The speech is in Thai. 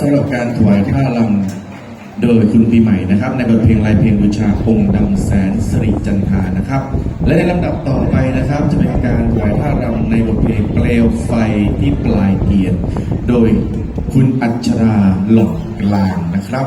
สำหรับการถวายผ้ารำโดยคุณปีใหม่นะครับ ในบทเพลงลายเพลงบูชาองค์ดำแสนสิริจันทานะครับ และในลำดับต่อไปนะครับ จะเป็นการถวายผ้ารำในบทเพลงเปลวไฟที่ปลายเทียน โดยคุณอัชราหลอกกลางนะครับ